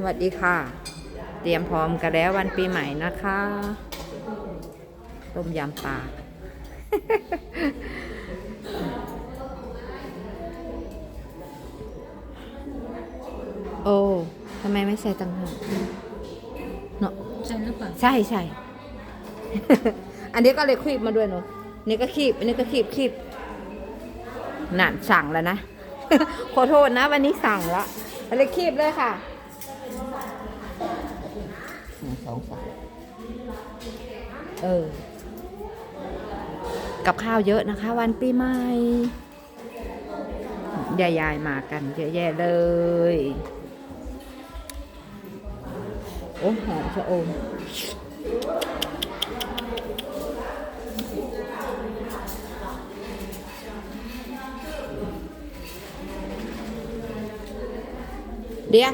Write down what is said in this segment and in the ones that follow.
สวัสดีค่ะ เตรียมพร้อมกันแล้ววันปีใหม่นะคะต้มยำปลาโอ้ทำไมไม่ใส่ตังหูเนาะใช่หรือเปล่าใช่ใช่อันนี้ก็เลยคีบมาด้วยเนาะนี่ก็คีบอันนี้ก็คีบคีบนั่นสั่งแล้วนะ ขอโทษนะ วันนี้สั่งละอันนี้คีบเลยค่ะหนึ่งส องสามเออ กับข้าวเยอะนะคะ วันปีใหม่ยายายๆมากันเยอะแยะเลย โอ้หอมชะอมเดี๋ยว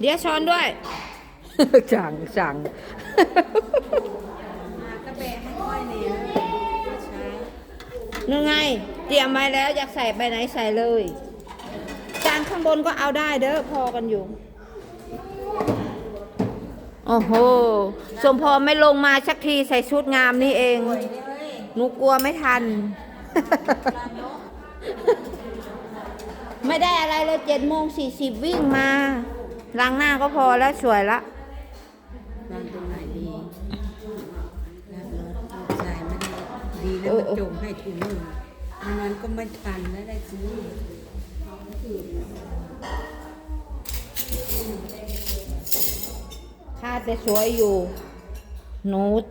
เดี๋ยวช้อนด้วย สั่งสั่งกระแบะให้ค่อยเนี่ยใช้นึงไง เตรียมไว้แล้วอยากใส่ไปไหนใส่เลย จานข้างบนก็เอาได้เด้อพอกันอยู่ โอ้โห สมพรไม่ลงมาสักทีใส่ชุดงามนี่เอง หนูกลัวไม่ทัน ไม่ได้อะไรเลยเจ็ดโมงสี่สิบวิ่งมาล้างหน้าก็พอแล้วสวยละ วางตรงไหนดีรับรถลูกชายไม่ได้ดี แล้วมันจงให้ถุงมืออันนั้นก็ไม่ทันแล้วได้ซื้อค่าแต่สวยอยู่นูด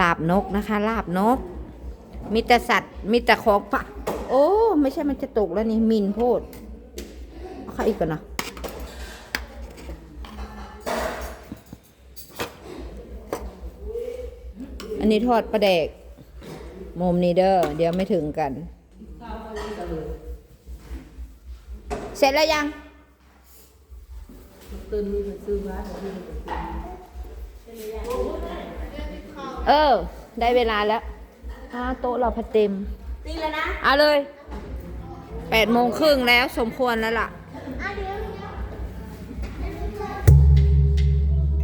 ลาบนกนะคะ ลาบนก มีแต่สัตว์ มีแต่ของปะ โอ้ ไม่ใช่มันจะตกแล้วนี่ มินโพด เอาเข้าอีกก่อนเนาะ อันนี้ทอดปลาแดกมุมนี้เด้อเดี๋ยวไม่ถึงกัน เสร็จแล้วยังตื่นมีมาซื้อวัดเออ ได้เวลาแล้วอ่าโต๊ะเราพัดเต็มตีแล้วนะเอาเลยแปดโมงครึ่งแล้วสมควรแล้วล่ะ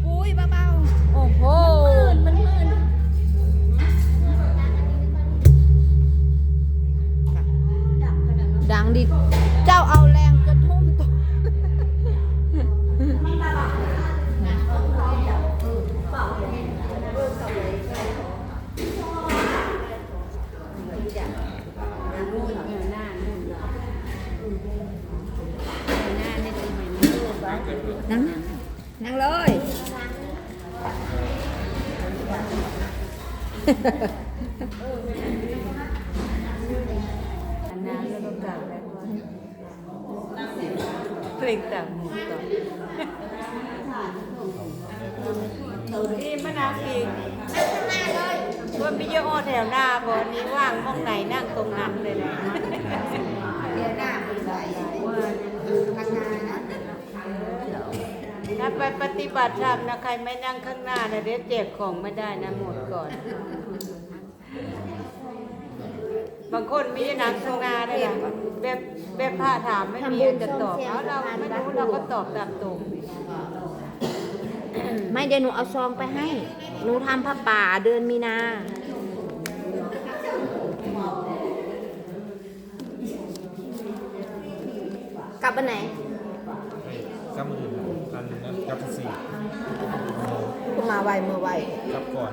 อุ้ยเบาๆโอ้โห ดังดิ เจ้าเอาแรงจะทุ่มตัวนั่งนั่งเลยอันนั้นแล้วก็กลับ แล้วเพลงต่างหมู่ต่อนี่มะนาวอีกว่ามีเยอะอ้อแถวหน้าบอนนี้ว่างมองไหนนั่งตรงนั้นเลยนะเดี๋ยวหน้าไปใส่ทางงานนะถ้าไปปฏิบัติธรรมนะใครไม่นั่งข้างหน้านะเดี๋ยวแจกของไม่ได้นะหมดก่อน บางคนมีหนังข้างหน้าด้วยนะแบบแบบผ้าถามไม่มีจะตอบเอาเราไม่รู้เราก็ตอบตามตรงไม่เดี๋ยวหนูเอาซองไปให้ หนูทำผ้าป่าเดือนมีนากลับวันไหนกำมืออันนั้นกับสี่คุณมาไวมือไวกับก่อน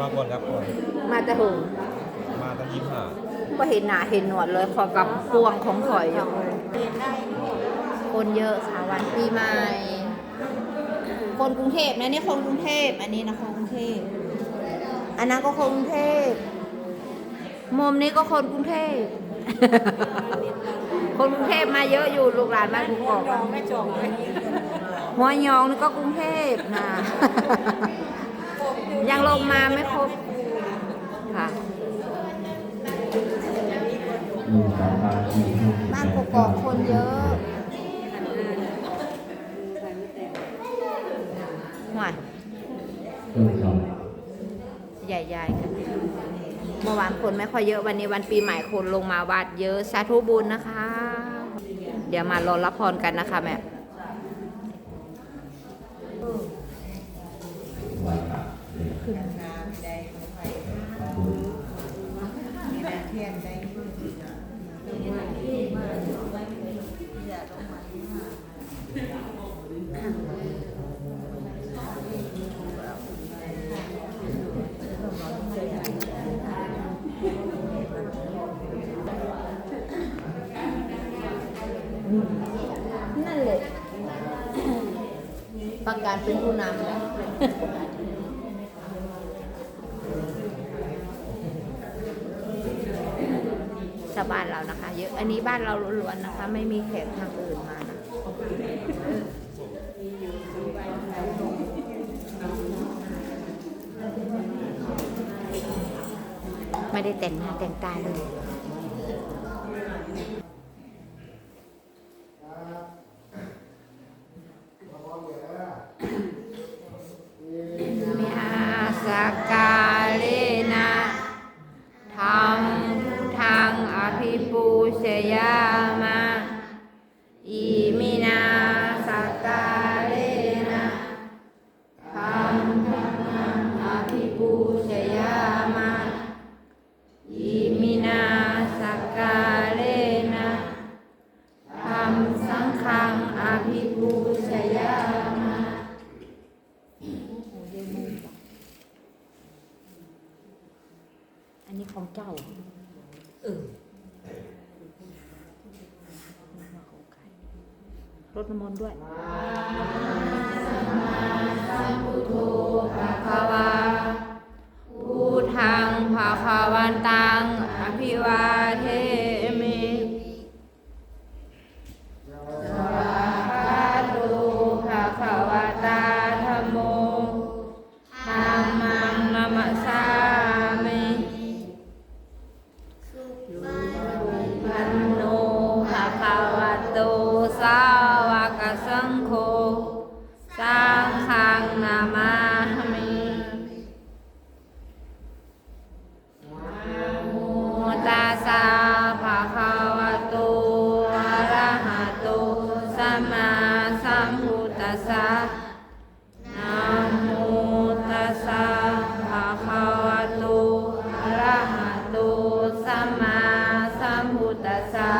มาก่อนครับก่อน มาแต่หง มาตั้งยี่ห้าก็เห็นหนาเห็นหนวดเลยขอกับพวงของข่อยอยู่คนเยอะค่ะวันปีใหม่ คนกรุงเทพนะนี่คนกรุงเทพอันนี้นะคนกรุงเทพอันนั้นก็คนกรุงเทพมุมนี้ก็คนกรุงเทพคนกรุงเทพมาเยอะอยู่ลูกหลานบ้านกุกอกจองไม่จองเลยหัวยองนี่ก็กรุงเทพนะยังลงมาไม่ครบค่ะ บ้านกกอกคนเยอะห่วยใหญ่ๆกันเมื่อวานคนไม่ค่อยเยอะวันนี้วันปีใหม่คนลงมาวัดเยอะสาธุบุญนะคะ เดี๋ยวมารอรับพรกันนะคะแม่นั่นเลย ประ กาศเป็นผู้นำนะชาวบ้านเรานะคะ เยอะ อันนี้บ้านเราล้วนๆนะคะ ไม่มีแขกทางอื่นมานะไม่ได้แต่งหน้าแต่งตาเลย ของเจ้าเออรถน้ำมนต์ด้วยภาวาพูทังภาคาวันตังอภิวาเท สสะ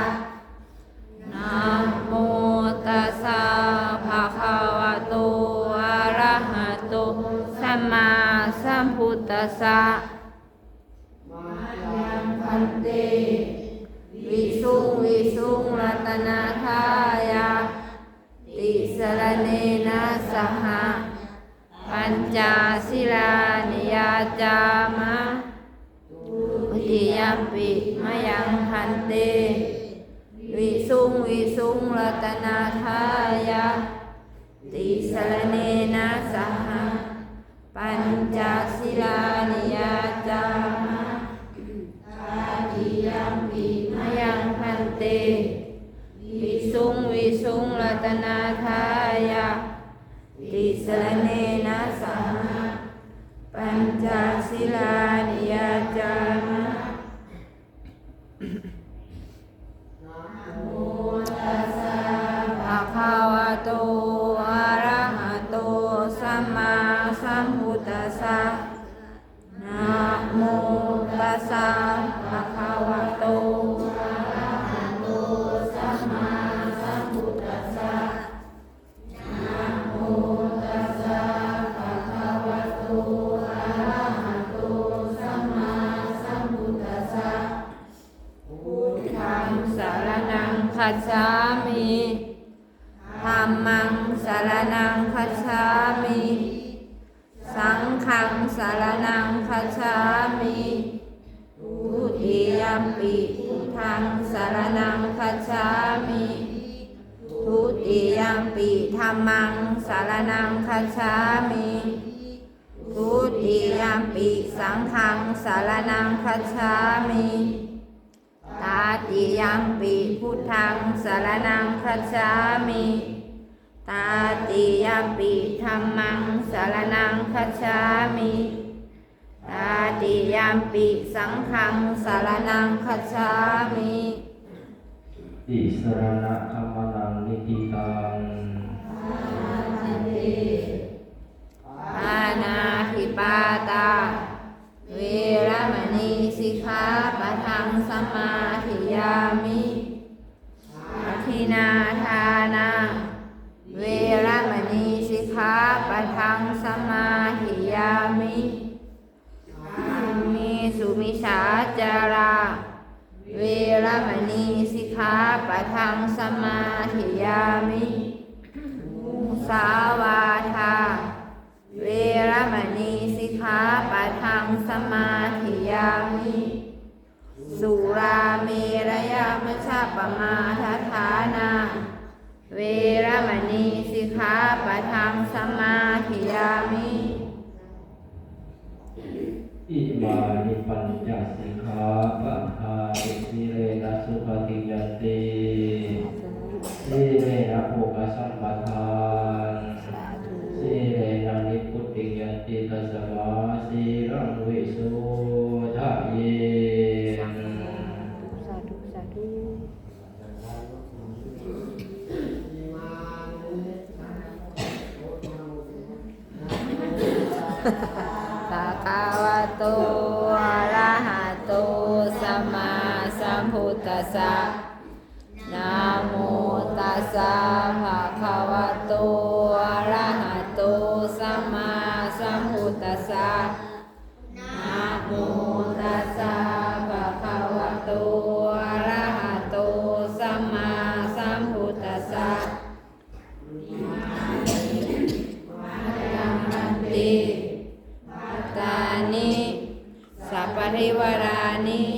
นะโมตัสสะภะคะวะโตอะระหะโตสัมมาสัมพุทธัสสะ รัตนาทายาติสรเนนะสหะปัญจศิลานิยาจามะตาดิยังปิมยังพันเตวิสุงวิสุงรัตนาทายาติสรเน สส มิทุติยมปิธัมมังสารนังคัจฉามิทุติยมปิสังฆังสารนังคัจฉามิตาติยมปิพุทธังสารนังคัจฉามิตาติยมปิธรรมังสารนังคัจฉามิตาติยมปิสังฆังสารนังคัจฉามิ ติสรณะธรรมนังนิติตังอานาหิปาตา เวรมณีสิกขาปะทังสมาธิยามิอธินาทานา เวรมณีสิกขาปะทังสมาธิยามิอามีสุมิชาจารา เวรมณี ขาปะทังสมาธิยามิสาวาทา เวรมณีสิกขาปะทังสมาธิยามิสุราเมรยามชาปมาทฐานา เวรมณีสิกขาปะทังสมาธิยามิอิมานิปัญจสิกขาปะ สัสสะนะโมตัสสะภะคะวะโตอะระหะโตสัมมาสัมพุทธัสสะนะโมตัสสะภะคะวะโตอะระหะโตสัมมาสัมพุทธัสสะมันติปัตตานิสัพพะริวารานิ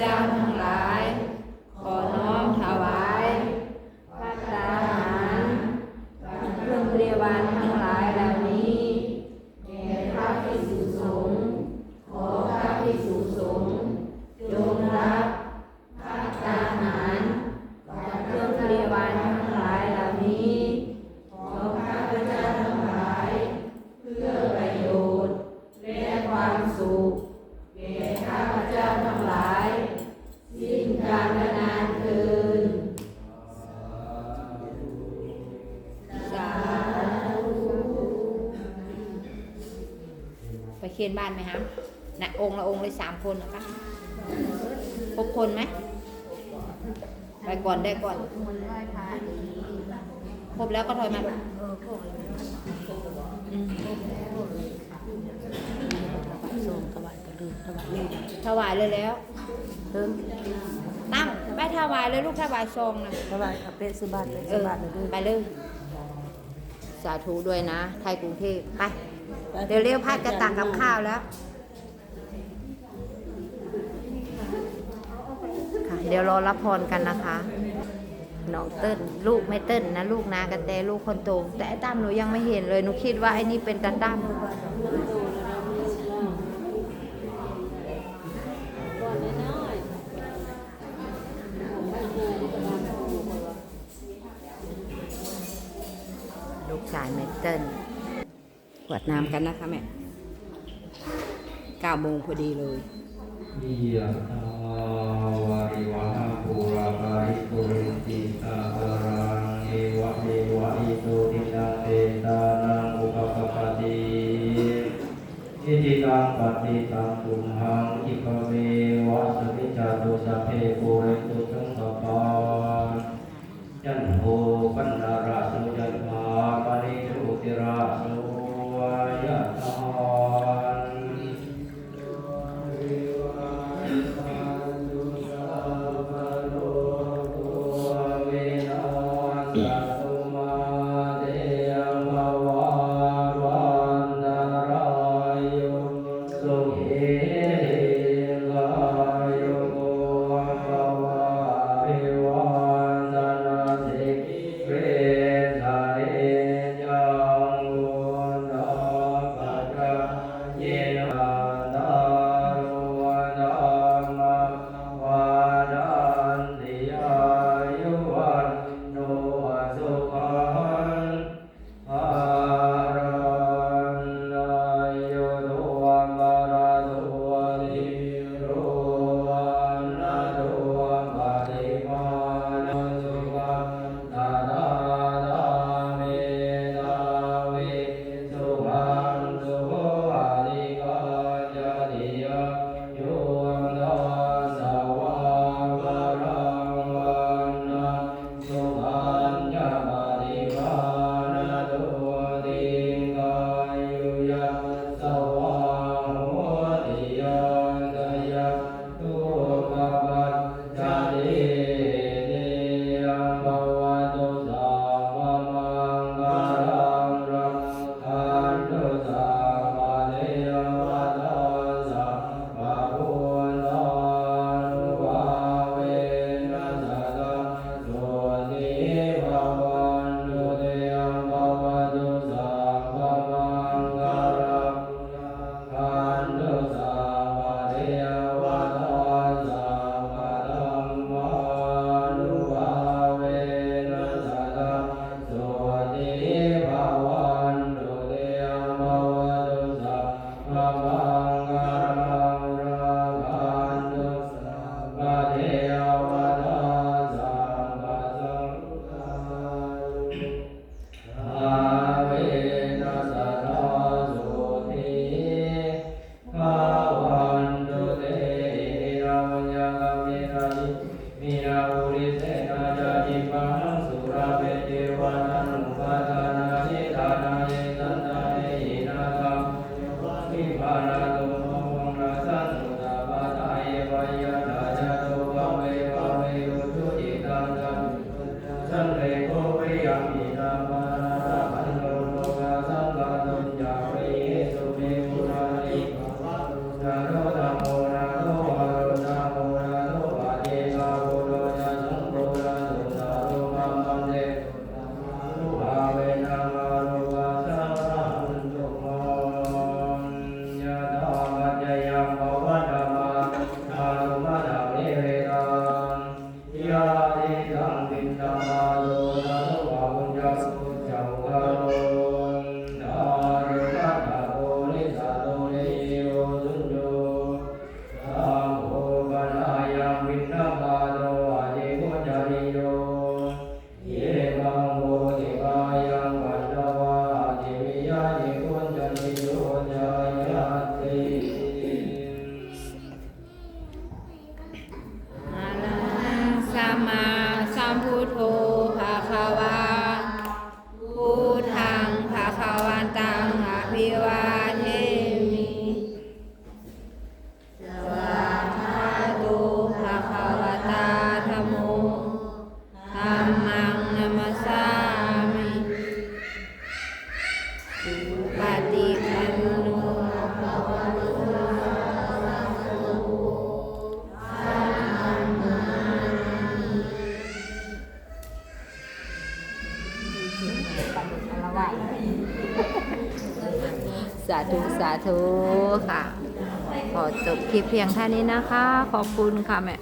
ข้ ไปเคียนบ้านไหมครับนะองค์ละองค์เลยสามคนนะคะครบคนไหมไปก่อนได้ก่อนครบแล้วก็ถอยมาอืมส่งถวายก็ลืมถวายนี่ถวายเลยแล้วเติมตั้งไปถวายเลยลูกถวายซองนะถวายกับเป็นสุบานเลยเอสุอบานเลยไปเลยสาธุด้วยนะ ไทยกรุงเทพไป เดี๋ยวเรียวพัดจะตักกับข้าวแล้วค่ะเดี๋ยวรอรับพรกันนะคะน้องเติ้ลลูกไม่เติ้ลนะลูกนากระแตลูกคนโตแต่ไอ้ตั้มหนูยังไม่เห็นเลยหนูคิดว่าไอ้นี่เป็นตาตั้ม กวดน้ำกันนะคะแม่เก้าโมงพอดีเลยยะ ธุค่ะ ขอจบคลิปเพียงแค่นี้นะคะ ขอบคุณค่ะแม่